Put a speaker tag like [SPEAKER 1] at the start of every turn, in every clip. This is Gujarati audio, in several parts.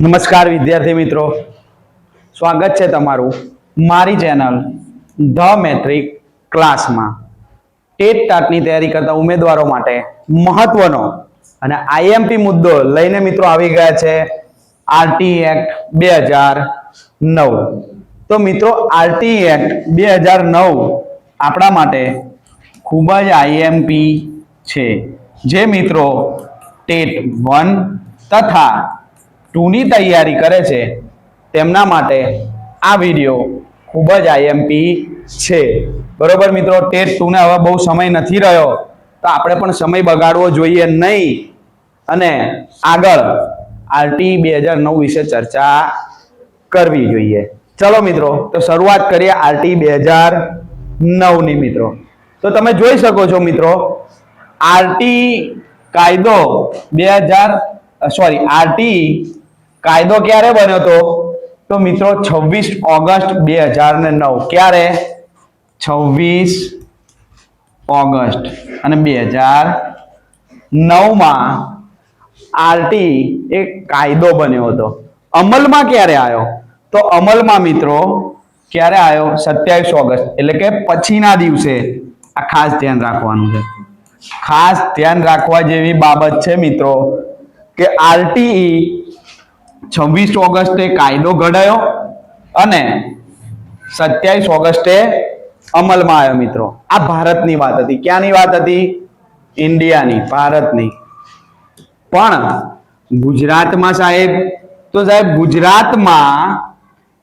[SPEAKER 1] નમસ્કાર વિદ્યાર્થી મિત્રો. સ્વાગત છે તમારું મારી ચેનલ ધ મેટ્રિક ક્લાસમાં. ટેટ ટાટની તૈયારી કરતા ઉમેદવારો માટે મહત્વનો અને આઈએમપી મુદ્દો લઈને મિત્રો આવી ગયા છે આરટી એક્ટ બે હજાર નવ. તો મિત્રો, આરટી એક્ટ બે હજાર નવ આપણા માટે ખૂબ જ આઈએમપી છે. જે મિત્રો ટેટ વન તથા ટુની તૈયારી કરે છે, તેમના માટે આ વીડિયો ખૂબ જ આઈએમપી છે. બરોબર મિત્રો, ટેટ ટુને હવે બહુ સમય નથી રહ્યો, તો આપણે પણ સમય બગાડવો જોઈએ નહીં. અને આગળ આરટી બે હજાર નવ વિશે ચર્ચા કરવી જોઈએ. ચલો મિત્રો, તો શરૂઆત કરીએ આરટી બે હજાર નવની મિત્રો. તો તમે જોઈ શકો છો મિત્રો આરટી કાયદો બે હજાર સોરી આરટી કાયદો ક્યારે બન્યો હતો? તો મિત્રો, છવ્વીસ ઓગસ્ટ બે હજાર ને નવ. ક્યારે? છવ્વીસ ઓગસ્ટ. અને બે હજાર નવમાં આરટી એક કાયદો બન્યો હતો. અમલમાં ક્યારે આવ્યો? તો અમલમાં મિત્રો, ક્યારે આવ્યો? સત્યાવીસ ઓગસ્ટ. એટલે કે પછીના દિવસે. આ ખાસ ધ્યાન રાખવાનું છે. ખાસ ધ્યાન રાખવા જેવી બાબત છે મિત્રો, કે આરટીઈ છવ્વીસ ઓગસ્ટે કાયદો ઘડાયો અને સત્યાવીસ ઓગસ્ટે અમલમાં આવ્યો મિત્રો. આ ભારતની વાત હતી. ક્યાંની વાત હતી? ઇન્ડિયાની, ભારતની. પણ ગુજરાતમાં સાહેબ, તો સાહેબ ગુજરાતમાં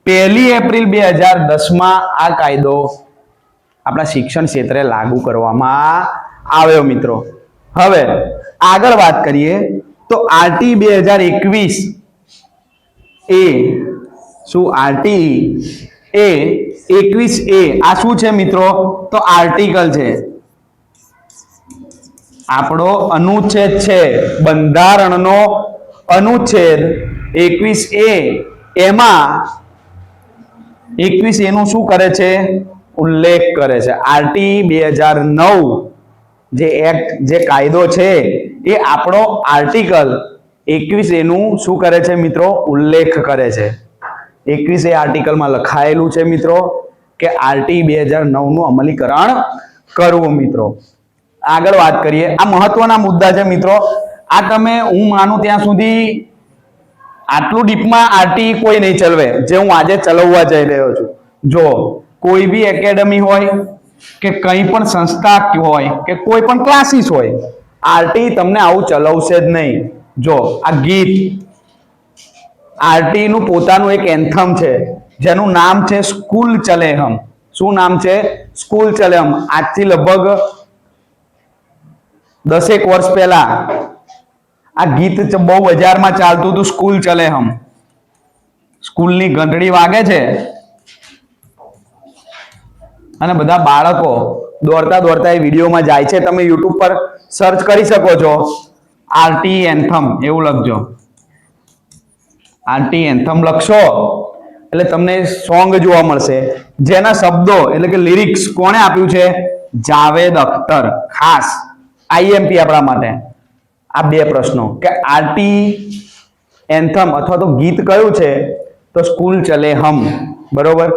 [SPEAKER 1] પહેલી એપ્રિલ બે હજાર દસમાં આ કાયદો આપણા શિક્ષણ ક્ષેત્રે લાગુ કરવામાં આવ્યો મિત્રો. હવે આગળ વાત કરીએ તો આરટી બે હજાર એકવીસ એ શું આરટી એ એકવીસ એ આ શું છે મિત્રો? તો આર્ટિકલ છે. આપણો અનુચ્છેદ છે. બંધારણનો અનુચ્છેદ એકવીસ એ. એમાં એકવીસ એનું શું કરે છે? ઉલ્લેખ કરે છે. આરટી બે હજાર નવ જે એક્ટ જે કાયદો છે, એ આપણો આર્ટિકલ એકવીસ એનું શું કરે છે મિત્રો? ઉલ્લેખ કરે છે. એકવીસ એ આર્ટિકલમાં લખાયેલું છે મિત્રો કે આરટી બે હજાર નવનું અમલીકરણ કરવું મિત્રો. આગળ વાત કરીએ. આ મહત્વના મુદ્દા છે મિત્રો. આ તમે, હું માનું ત્યાં સુધી આટલું ડીપમાં આરટી કોઈ નહીં ચલવે. જે હું આજે ચલાવવા જઈ રહ્યો છું. જો કોઈ બી એકેડમી હોય કે કંઈ પણ સંસ્થા હોય કે કોઈ પણ ક્લાસીસ હોય, આરટી તમને આવું ચલાવશે જ નહીં. જો, આ ગીત. આરટી નું પોતાનું એક એન્થમ છે, જેનું નામ છે સ્કૂલ ચલે હમ શું નામ છે? સ્કૂલ ચલે હમ આજથી લગભગ દસેક વર્ષ પહેલા આ ગીત બહુ બજારમાં ચાલતું હતું, સ્કૂલ ચલે હમ સ્કૂલની ઘંટડી વાગે છે અને બધા બાળકો દોડતા દોડતા એ વિડીયોમાં જાય છે. તમે યુટ્યુબ પર સર્ચ કરી શકો છો. આરટી એન્થમ એવું લખજો. આરટી એન્થમ લખશો. એટલે તમને સોંગ જોવા મળશે. જેના શબ્દો એટલે કે લિરિક્સ કોણે આપ્યું છે? જાવેદ અખ્તર. ખાસ આઈએમપી આપણા માટે. આ બે પ્રશ્નો. કે આરટી એન્થમ અથવા તો ગીત કયું છે? તો સ્કૂલ ચલે હમ. બરોબર?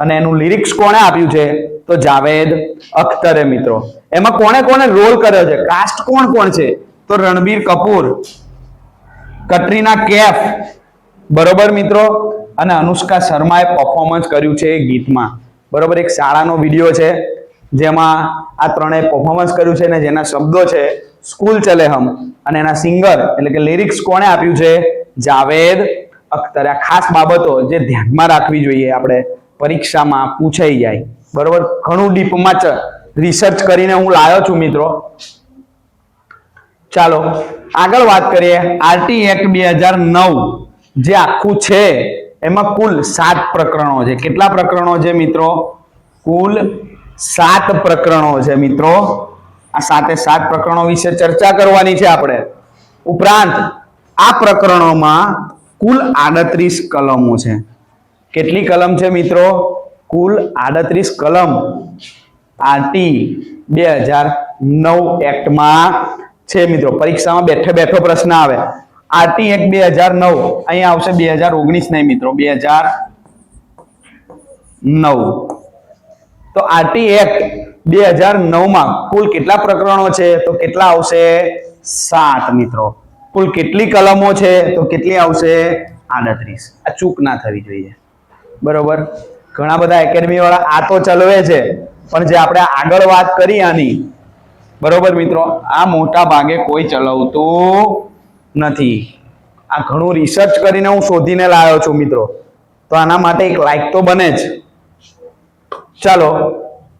[SPEAKER 1] અને એનું લિરિક્સ કોણે આપ્યું છે? તો જાવેદ, અખ્તરે મિત્રો. એમાં કોણે કોણે રોલ કર્યો છે? કાસ્ટ કોણ કોણ છે? તો રણબીર કપૂર, કટરીના કેફ, બરોબર મિત્રો? અને અનુષ્કા શર્માએ પરફોર્મન્સ કર્યું છે એ ગીતમાં. બરોબર, એક શાળાનો વીડિયો છે, જેમાં આ ત્રણેય પરફોર્મન્સ કર્યું છે અને જેના શબ્દો છે, સ્કૂલ ચલે હમ. અને એના સિંગર એટલે કે લિરિક્સ કોણે આપ્યું છે? જાવેદ, અખ્તર. આ ખાસ બાબતો જે ધ્યાનમાં રાખવી જોઈએ આપણે, પરીક્ષામાં પૂછાઈ જાય. બરોબર? ઘણું ડીપમાં રિસર્ચ કરીને હું લાવ્યો છું મિત્રો. ચાલો, આગળ વાત કરીએ. આરટી એક્ટ બે હજાર નવ જે આખું છે, એમાં કુલ સાત પ્રકરણો છે. કેટલા પ્રકરણો છે મિત્રો? કુલ સાત પ્રકરણો છે મિત્રો. આ સાતે સાત પ્રકરણો વિશે ચર્ચા કરવાની છે આપણે. ઉપરાંત, આ પ્રકરણોમાં કુલ આડત્રીસ કલમો છે. કેટલી કલમ છે મિત્રો? કુલ આડત્રીસ કલમ આરટી બે હજાર નવ એક્ટમાં છે મિત્રો. પરીક્ષામાં બેઠે બેઠો પ્રશ્ન આવે. આરટી એક બે હજાર નવ. અહીંયા આવશે બે હજાર ઓગણીસ નહીં મિત્રો. બે હજાર નવ. તો આરટી એક્ટ બે હજાર નવમાં કુલ કેટલા પ્રકરણો છે? તો કેટલા આવશે? સાત મિત્રો. કુલ કેટલી કલમો છે? તો કેટલી આવશે? આડત્રીસ. આ ચૂક ના થવી જોઈએ. બરોબર? ઘણા બધા એકેડમી વાળા આ તો ચલવે છે, પણ જે આપણે આગળ વાત કરી આની, બરોબર મિત્રો, આ મોટા ભાગે કોઈ ચલાવતું નથી. આ ઘણું રિસર્ચ કરીને હું શોધીને લાવ્યો છું મિત્રો. તો આના માટે એક લાઈક તો બને જ. ચાલો,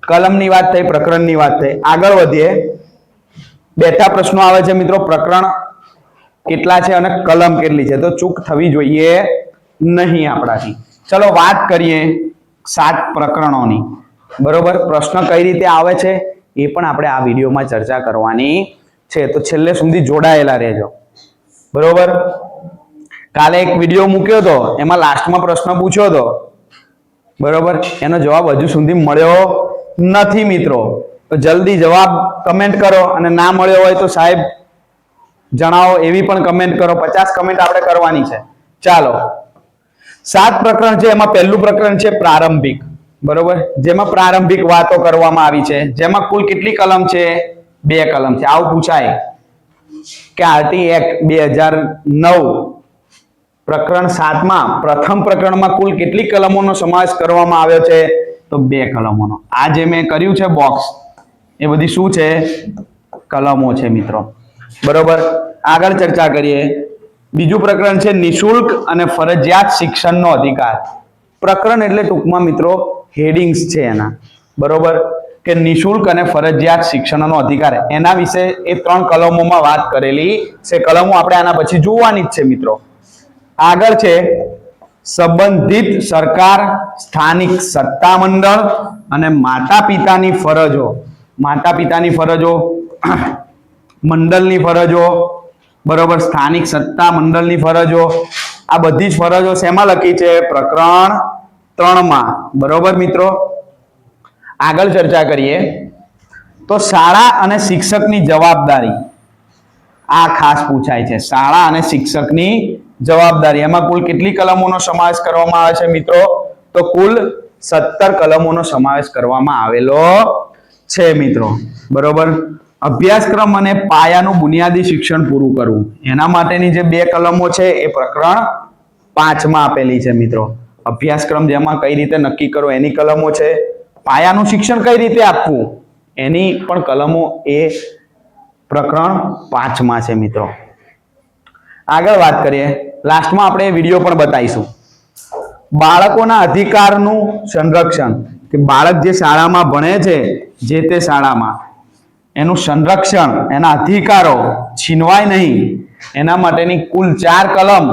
[SPEAKER 1] કલમની વાત થઈ, પ્રકરણની વાત થઈ. આગળ વધીએ. બેઠા પ્રશ્નો આવે છે મિત્રો, પ્રકરણ કેટલા છે અને કલમ કેટલી છે? તો ચૂક થવી જોઈએ નહીં આપણાથી. ચલો વાત કરીએ. સાત પ્રકરણોની. બરોબર? પ્રશ્ન કઈ રીતે આવે છે? એ પણ આપણે આ વિડીયોમાં ચર્ચા કરવાની છે. તો છેલ્લે સુધી જોડાયેલા રહેજો. બરોબર? કાલે એક વીડિયો મૂક્યો હતો. એમાં લાસ્ટમાં પ્રશ્ન પૂછ્યો હતો. બરોબર? એનો જવાબ હજુ સુધી મળ્યો નથી, મિત્રો. તો જલ્દી જવાબ કમેન્ટ કરો. અને ના મળ્યો હોય તો સાહેબ જણાવો એવી પણ કમેન્ટ કરો. પચાસ કમેન્ટ આપણે કરવાની છે. ચાલો. સાત પ્રકરણ છે, એમાં પહેલું પ્રકરણ છે પ્રારંભિક. બરોબર? જેમાં પ્રારંભિક વાતો કરવામાં આવી છે. જેમાં કુલ કેટલી કલમ છે? બે કલમ છે. આવું પૂછાય કે આરટી એક્ટ બે હજાર નવ પ્રકરણ સાતમાં પ્રથમ પ્રકરણમાં કુલ કેટલી કલમોનો સમાવેશ કરવામાં આવ્યો છે? તો બે કલમોનો. આ જે મેં કર્યું છે બોક્સ, એ બધી શું છે? કલમો છે મિત્રો. બરોબર? આગળ ચર્ચા કરીએ. બીજું પ્રકરણ છે નિશુલ્ક અને ફરજિયાત શિક્ષણનો અધિકાર. પ્રકરણ એટલે ટૂંકમાં મિત્રો હેડિંગ્સ છે એના. બરોબર? કે નિશુલ્ક અને ફરજિયાત શિક્ષણનો અધિકાર. એના વિશે એ ત્રણ કલમોમાં વાત કરેલી છે. કલમો આપણે આના પછી જોવાની જ છે મિત્રો. આગળ છે, સંબંધિત સરકાર, સ્થાનિક સત્તા મંડળ અને માતા પિતાની ફરજો. માતા પિતાની ફરજો, મંડળની ફરજો બરોબર, સ્થાનિક સત્તા મંડળની ફરજો. આ બધી જ ફરજો શેમાં લખી છે? પ્રકરણ ત્રણમાં. બરોબર મિત્રો? આગળ ચર્ચા કરીએ. તો શાળા અને શિક્ષકની જવાબદારી. આ ખાસ પૂછાય છે. શાળા અને શિક્ષકની જવાબદારી. એમાં કુલ કેટલી કલમોનો સમાવેશ કરવામાં આવે છે મિત્રો? તો કુલ સત્તર કલમોનો સમાવેશ કરવામાં આવેલો છે મિત્રો. બરોબર? અભ્યાસક્રમ અને પાયાનું બુનિયાદી શિક્ષણ પૂરું કરવું. એના માટેની જે બે કલમો છે એ પ્રકરણ પાંચમાં આપેલી છે મિત્રો. અભ્યાસક્રમ જેમાં કઈ રીતે નક્કી કરો એની કલમો છે. પાયાનું શિક્ષણ કઈ રીતે આપવું? એની પણ કલમો એ પ્રકરણ પાંચમાં છે મિત્રો. આગળ વાત કરીએ. લાસ્ટમાં આપણે વીડિયો પણ બતાવીશું. બાળકોના અધિકારનું સંરક્ષણ. કે બાળક જે શાળામાં ભણે છે, જે તે શાળામાં. એનું સંરક્ષણ, એના અધિકારો છીનવાય નહીં. એના માટેની કુલ ચાર કલમ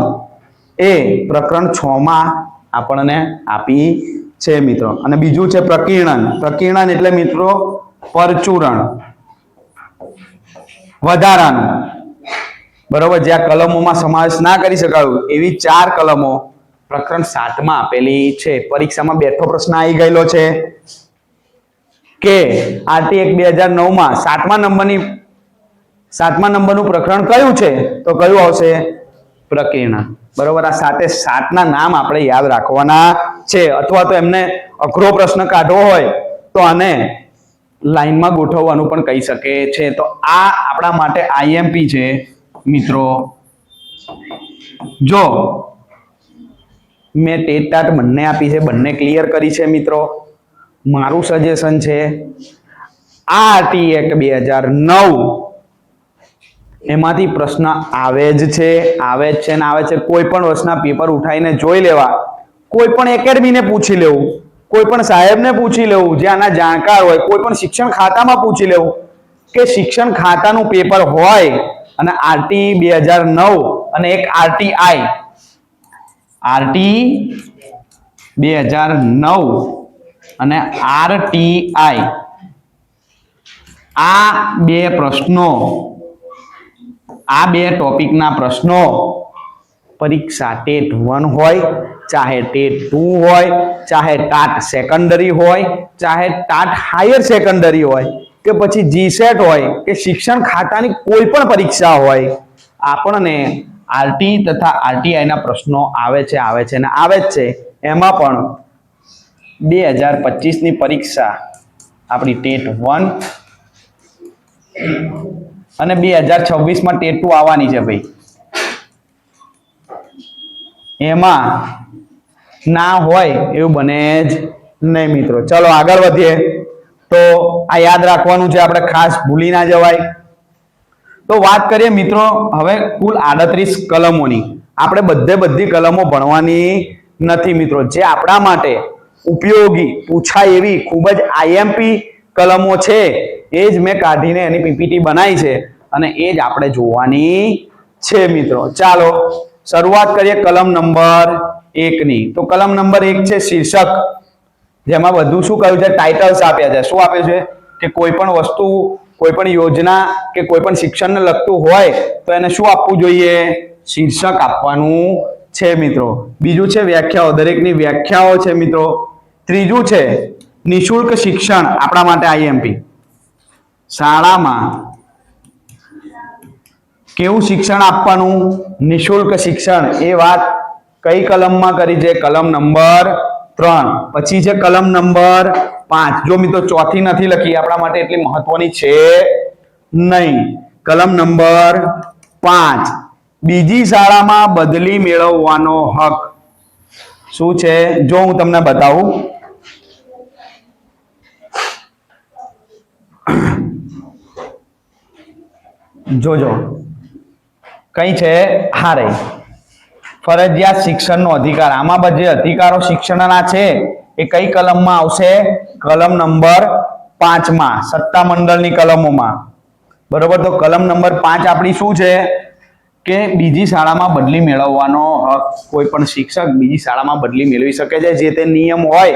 [SPEAKER 1] એ પ્રકરણ છ માં આપણને આપી છે મિત્રો. અને બીજું છે પ્રકીર્ણન. પ્રકીર્ણન એટલે મિત્રો પરચુરણ. વધારાનું. બરોબર? જ્યાં કલમોમાં સમાવેશ ના કરી શકાયું. એવી ચાર કલમો પ્રકરણ સાતમાં આપેલી છે. પરીક્ષામાં બેઠો પ્રશ્ન આવી ગયેલો છે. કે આરટી એક બે હજાર નવમાં સાતમા નંબરની, સાતમા નંબરનું પ્રકરણ કયું છે? તો કયું આવશે? પ્રકીર્ણન બરોબર, આ સાતે સાતના નામ આપણે યાદ રાખવાના છે. અથવા તો એમને અઘરો પ્રશ્ન કાઢવો હોય, તો આને લાઈનમાં ગોઠવવાનું પણ કહી શકે છે. તો આ આપણા માટે આઈએમપી છે, મિત્રો. જો, મેં ટેટ ટાટ બંને આપી છે, બંને ક્લિયર કરી છે, મિત્રો. મારું સજેશન છે, આ આરટી એક્ટ બે હજાર નવ. એમાંથી પ્રશ્ન આવે જ છે, આવે જ છે ને આવે છે. કોઈ પણ વર્ષના પેપર ઉઠાઈને જોઈ લેવા. કોઈ પણ એકેડમીને પૂછી લેવું. કોઈ પણ સાહેબને પૂછી લેવું, જે આના જાણકાર હોય. કોઈ પણ શિક્ષણ ખાતામાં પૂછી લેવું કે શિક્ષણ ખાતાનું પેપર હોય અને આરટી બે હજાર નવ અને એક આરટીઆઈ આરટી બે હજાર નવ. અને આરટીઆઈ આ બે પ્રશ્નો, આ બે ટોપિકના પ્રશ્નો પરીક્ષા ટેટ વન હોય, ચાહે ટેટ ટુ હોય, ચાહે ટાટ સેકન્ડરી હોય, ચાહે ટાટ હાયર સેકન્ડરી હોય, કે પછી જીસેટ હોય, કે શિક્ષણ ખાતાની કોઈ પણ પરીક્ષા હોય, આપણને આરટી તથા આરટીઆઈ ના પ્રશ્નો આવે છે આવે છે અને આવે જ છે. એમાં પણ બે હજાર પચીસની પરીક્ષા. આપણી ટેટ વન અને બે હજાર છવ્વીસમાં ટેટ ટુ આવવાની છે ભાઈ. એમાં ના હોય એવું બને જ નહીં મિત્રો. ચલો આગળ વધીએ. તો આ યાદ રાખવાનું છે, આપણે ખાસ ભૂલી ના જવાય. તો વાત કરીએ મિત્રો હવે કુલ આડત્રીસ કલમોની. આપણે બધે બધી કલમો ભણવાની નથી મિત્રો. જે આપણા માટે ઉપયોગી પૂછાય એવી ખૂબ જ આઈએમપી કલમો છે. એ જ મેં કાઢીને એની પીપીટી બનાવી છે અને એ જ આપણે જોવાની છે મિત્રો. ચાલો, શરૂઆત કરીએ કલમ નંબર એકની. તો કલમ નંબર એક છે શીર્ષક. જેમાં બધું શું કહ્યું છે? ટાઇટલ્સ આપ્યા છે. શું આપ્યું છે? કે કોઈ પણ વસ્તુ, કોઈ પણ યોજના કે કોઈ પણ શિક્ષણને લગતું હોય તો એને શું આપવું જોઈએ? શીર્ષક આપવાનું છે મિત્રો. બીજું છે વ્યાખ્યાઓ. દરેકની વ્યાખ્યાઓ છે મિત્રો. ત્રીજું છે નિશુલ્ક શિક્ષણ આપણા માટે આઈએમપી. શાળામાં કેવું શિક્ષણ આપવાનું? નિશુલ્ક શિક્ષણ. એ વાત કઈ કલમમાં કરી છે? કલમ નંબર ત્રણ. પછી છે કલમ નંબર પાંચ. જો મિત્રો ચોથી નથી લખી, આપણા માટે એટલી મહત્વની છે નહીં. કલમ નંબર પાંચ. બીજી શાળામાં બદલી મેળવવાનો હક શું છે? જો હું તમને બતાવું. જોજો. કઈ છે? હારે ફરજિયાત શિક્ષણનો અધિકાર. આમાં બધે અધિકારો શિક્ષણના છે, એ કઈ કલમમાં આવશે? કલમ નંબર પાંચમાં સત્તા મંડળની કલમોમાં. બરોબર? તો કલમ નંબર પાંચ આપણી શું છે? કે બીજી શાળામાં બદલી મેળવવાનો હક કોઈ પણ શિક્ષક બીજી શાળામાં બદલી મેળવી શકે છે. જે તે નિયમ હોય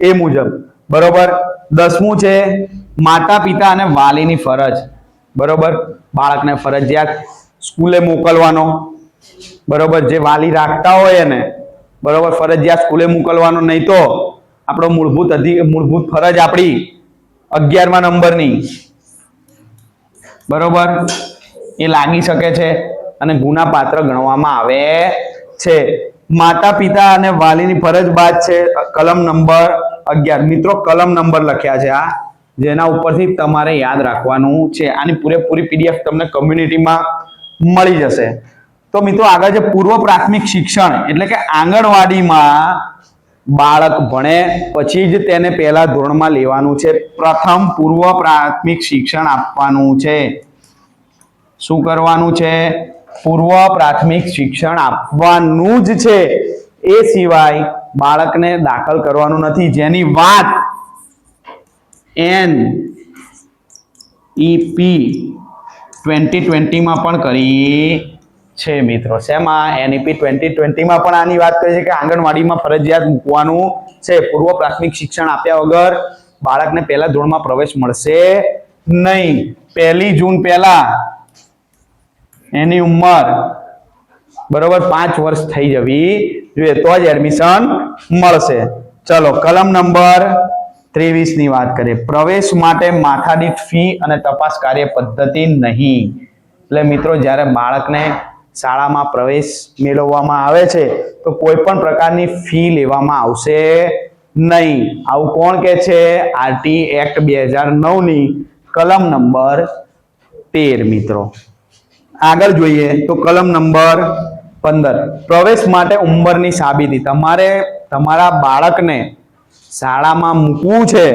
[SPEAKER 1] એ મુજબ. બરોબર? દસમું છે માતા પિતા અને વાલીની ફરજ. બરોબર? બાળકને ફરજિયાત સ્કૂલે મોકલવાનો. બરોબર? જે વાલી રાખતા હોય એને. બરોબર? ફરજિયાત સ્કૂલે મોકલવાનો. નહીં તો આપણો મૂળભૂત અધિક મૂળભૂત ફરજ આપણી અગિયારમા નંબરની. બરોબર? એ લાગી શકે છે. અને ગુના પાત્ર ગણવામાં આવે છે. માતા પિતા અને વાલીની ફરજ બાદ છે, કલમ નંબર અગિયાર. મિત્રો, કલમ નંબર લખ્યા છે આ, જેના ઉપરથી તમારે યાદ રાખવાનું છે. આની પૂરેપૂરી પીડીએફ તમને કમ્યુનિટીમાં મળી જશે. તો મિત્રો, આગળ છે પૂર્વ પ્રાથમિક શિક્ષણ, એટલે કે આંગણવાડીમાં બાળક ભણે, પછી જ તેને પહેલા ધોરણમાં લેવાનું છે. પ્રથમ પૂર્વ પ્રાથમિક શિક્ષણ આપવાનું છે. શું કરવાનું છે? પૂર્વ પ્રાથમિક શિક્ષણ આપવાનું જ છે. એ સિવાય બાળકને દાખલ કરવાનું નથી. જેની વાત એન ઈપી ટ્વેન્ટી ટ્વેન્ટીમાં પણ કરી છે મિત્રો. શેમાં? એનઈપી ટ્વેન્ટી ટ્વેન્ટીમાં પણ આની વાત કરી છે કે આંગણવાડીમાં ફરજિયાત મૂકવાનું છે. પૂર્વ પ્રાથમિક શિક્ષણ આપ્યા વગર બાળકને પહેલા ધોરણમાં પ્રવેશ મળશે નહીં. પહેલી જૂન પહેલા એની ઉંમર બરોબર પાંચ વર્ષ થઈ જવી જોઈએ. તો જ એડમિશન મળશે. ચલો, કલમ નંબર ત્રેવીસની વાત કરીએ. પ્રવેશ માટે માથાદીઠ ફી અને તપાસ કાર્ય પદ્ધતિ નહીં. એટલે મિત્રો, જ્યારે બાળકને શાળામાં પ્રવેશ મેળવવામાં આવે છે, તો કોઈ પણ પ્રકારની ફી લેવામાં આવશે નહીં. આવું કોણ કે છે? આરટી એક્ટ બે હજાર નવની કલમ નંબર તેર, મિત્રો. આગળ જોઈએ તો કલમ નંબર પંદર. પ્રવેશ માટે ઉંમરની સાબિતી. તમારે તમારા બાળકને શાળામાં મૂકવું છે,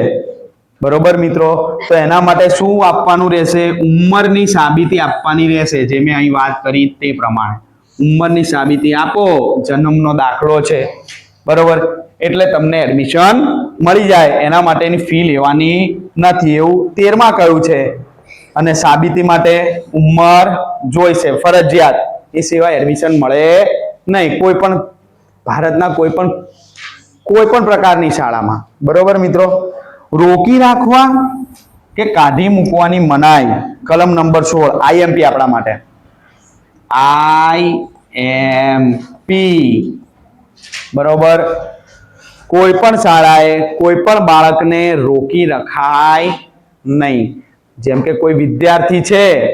[SPEAKER 1] બરોબર મિત્રો? તો એના માટે શું આપવાનું રહેશે? ઉંમરની સાબિતી આપવાની રહેશે, જે મેં અહીં વાત કરી તે પ્રમાણે. ઉંમરની સાબિતી આપો, જન્મનો દાખલો છે, બરોબર? એટલે તમને એડમિશન મળી જાય. એના માટેની ફી લેવાની નથી. એવું તેરમાં કહ્યું છે? અને સાબિતી માટે ઉંમર જોઈશે ફરજિયાત. એ સિવાય એડમિશન મળે નહીં. કોઈ પણ ભારતના કોઈ પણ કોઈ પણ પ્રકારની શાળામાં. બરોબર મિત્રો? રોકી રાખવા કે કાઢી મૂકવાની મનાઈ? કલમ નંબર સોળ આઈએમપી આપણા માટે. આઈ એમ પી બરોબર? કોઈ પણ શાળાએ કોઈ પણ બાળકને રોકી રખાય નહીં. જેમ કે કોઈ વિદ્યાર્થી છે,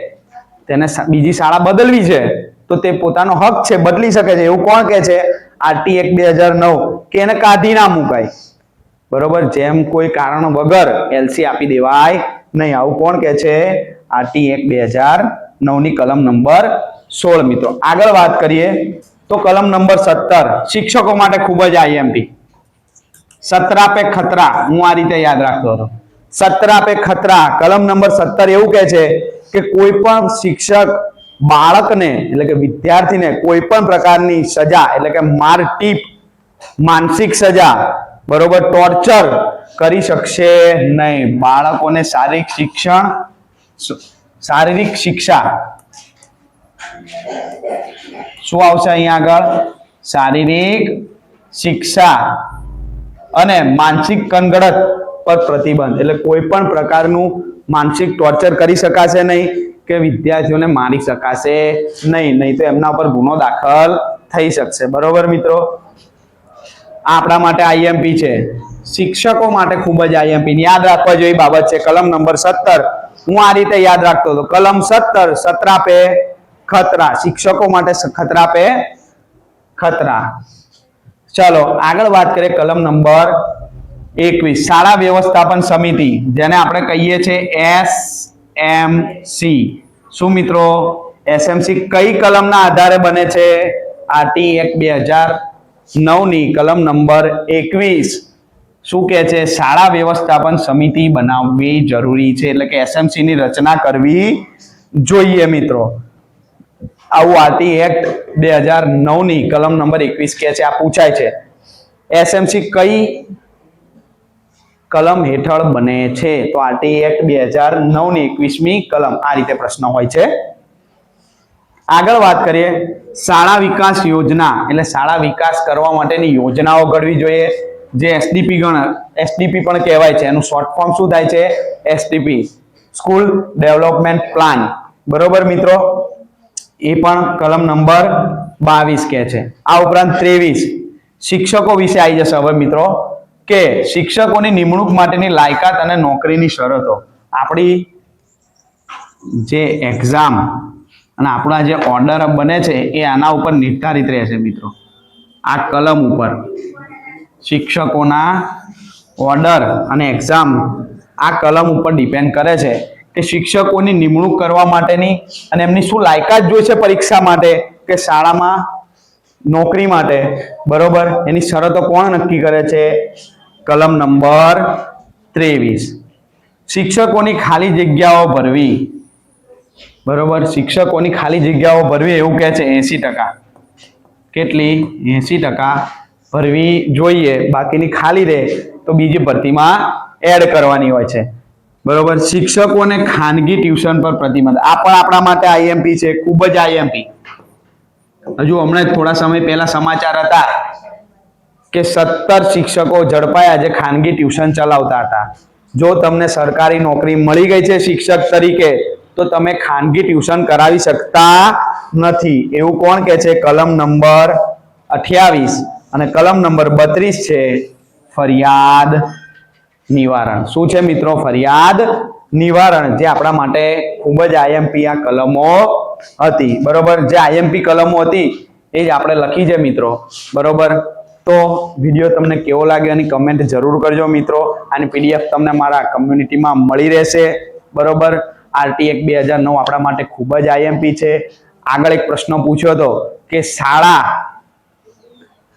[SPEAKER 1] તેને બીજી શાળા બદલવી છે, તો તે પોતાનો હક છે, બદલી શકે છે. એવું કોણ કે છે? આરટી એક બે હજાર નવ. કે એને કાઢી ના મુકાય. બરોબર? જેમ કોઈ કારણ વગર એલસી આપી દેવાય નહીં. આવું કોણ કે છે? આરટી એક બે હજાર નવની કલમ નંબર સોળ. મિત્રો, આગળ વાત કરીએ. તો કલમ નંબર સત્તર. શિક્ષકો માટે ખૂબ જ આઈએમપી. સતરા પે ખતરા. હું આ રીતે યાદ રાખતો હતો. સત્રા પે ખતરા. કલમ નંબર સત્તર એવું કહે છે કે કોઈ પણ શિક્ષક બાળકને એટલે કે વિદ્યાર્થીને કોઈ પણ પ્રકારની સજા એટલે કે માર ટીપ માનસિક સજા બરોબર ટોર્ચર કરી શકશે નહીં. બાળકોને શારીરિક શિક્ષણ, શારીરિક શિક્ષા શું આવશે અહીંયા આગળ? શારીરિક શિક્ષા અને માનસિક કનગડત પર પ્રતિબંધ એટલે કોઈ પણ પ્રકારનું માનસિક ટોર્ચર કરી શકાશે નહીં કે વિદ્યાર્થીઓને મારી શકાશે નહીં. નહીં તો એમના ઉપર ગુનો દાખલ થઈ શકશે. બરોબર મિત્રો? આ આપણા માટે આઈએમપી છે. શિક્ષકો માટે ખૂબ જ આઈએમપી યાદ રાખવા જેવી બાબત છે. કલમ નંબર સત્તર. હું આ રીતે યાદ રાખતો હતો. કલમ સત્તર સત્રા પે ખતરા. શિક્ષકો માટે ખતરા પે ખતરા. ચલો, આગળ વાત કરીએ કલમ નંબર એકવીસ. શાળા વ્યવસ્થાપન સમિતિ, જેને આપણે કહીએ છીએ એસ એમ સી શું મિત્રો? એસએમસી કઈ કલમના આધારે બને છે? આરટી એક બે હજાર નવની કલમ નંબર એકવીસ. શું કહે છે? શાળા વ્યવસ્થાપન સમિતિ બનાવવી જરૂરી છે, એટલે કે એસએમસી ની રચના કરવી જોઈએ મિત્રો. આવું આરટી એક્ટ બે હજાર નવની કલમ નંબર એકવીસ કહે છે, આ પૂછાય છે. એસએમસી કઈ કલમ હેઠળ બને છે. તો આરટી એક્ટ બે હજાર નવની એકવીસમી કલમ આ રીતે પ્રશ્ન હોય છે. આગળ વાત કરીએ. શાળા વિકાસ યોજના, એટલે શાળા વિકાસ કરવા માટેની યોજનાઓ ઘડવી જોઈએ. જે એસડીપી ગણ એસડીપી પણ કહેવાય છે. એનું શોર્ટ ફોર્મ શું થાય છે? એસડીપી સ્કૂલ ડેવલપમેન્ટ પ્લાન બરોબર મિત્રો? એ પણ કલમ નંબર બાવીસ કે છે. આ ઉપરાંત ત્રેવીસ. શિક્ષકો વિશે આવી જશે હવે મિત્રો. કે શિક્ષકોની નિમણૂક માટેની લાયકાત અને નોકરીની શરતો. આપણી જે એક્ઝામ અને આપણા જે ઓર્ડર બને છે એ આના ઉપર નિર્ધારિત રહેશે મિત્રો. આ કલમ ઉપર શિક્ષકોના ઓર્ડર અને એક્ઝામ આ કલમ ઉપર ડિપેન્ડ કરે છે કે શિક્ષકોની નિમણૂક કરવા માટેની અને એમની શું લાયકાત જોઈશે પરીક્ષા માટે કે શાળામાં નોકરી માટે. બરોબર? એની શરતો કોણ નક્કી કરે છે? કલમ નંબર ત્રેવીસ. શિક્ષકોની ખાલી જગ્યાઓ ભરવી. બરોબર? શિક્ષકોની ખાલી જગ્યાઓ ભરવી એવું કહે છે એસી ટકા. કેટલી? એસી ટકા ભરવી જોઈએ. બાકીની ખાલી રહે તો બીજી ભરતીમાં એડ કરવાની હોય છે. બરોબર? શિક્ષકોને ખાનગી ટ્યુશન પર પ્રતિબંધ. આ પણ આપણા માટે આઈએમપી છે. ખૂબ જ આઈએમપી. હજુ હમણાં થોડા સમય પહેલા સમાચાર હતા. કે સત્તર શિક્ષકો ઝડપાયા જે ખાનગી ટ્યુશન ચલાવતા હતા. જો તમને સરકારી નોકરી મળી ગઈ છે શિક્ષક તરીકે, તો તમે ખાનગી ટ્યુશન કરાવી શકતા નથી. એવું કોણ કે છે? કલમ નંબર અઠ્યાવીસ અને કલમ નંબર બત્રીસ છે ફરિયાદ નિવારણ. શું છે મિત્રો? ફરિયાદ નિવારણ, જે આપણા માટે ખૂબ જ આઈએમપી આ કલમો હતી. બરોબર? જે આઈએમપી કલમો હતી, એ જ આપણે લખી છે મિત્રો. બરોબર? તો વીડિયો તમને કેવો લાગ્યો એની કમેન્ટ જરૂર કરજો મિત્રો. આની પીડીએફ તમને મારા કમ્યુનિટીમાં મળી રહેશે. બરોબર? આરટી એક બે હજાર નવ આપણા માટે ખૂબ જ આઈએમપી છે. આગળ એક પ્રશ્ન પૂછ્યો હતો કે શાળા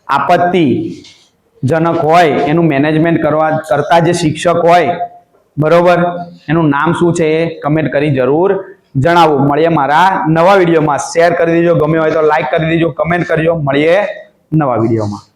[SPEAKER 1] આપત્તિ જનક હોય એનું મેનેજમેન્ટ કરવા કરતા જે શિક્ષક હોય, બરોબર? એનું નામ શું છે એ કમેન્ટ કરી જરૂર જણાવો. મળીએ મારા નવા વિડીયોમાં શેર કરી દેજો. ગમ્યો હોય તો લાઈક કરી દેજો. કમેન્ટ કરજો. મળીએ નવા વિડીયોમાં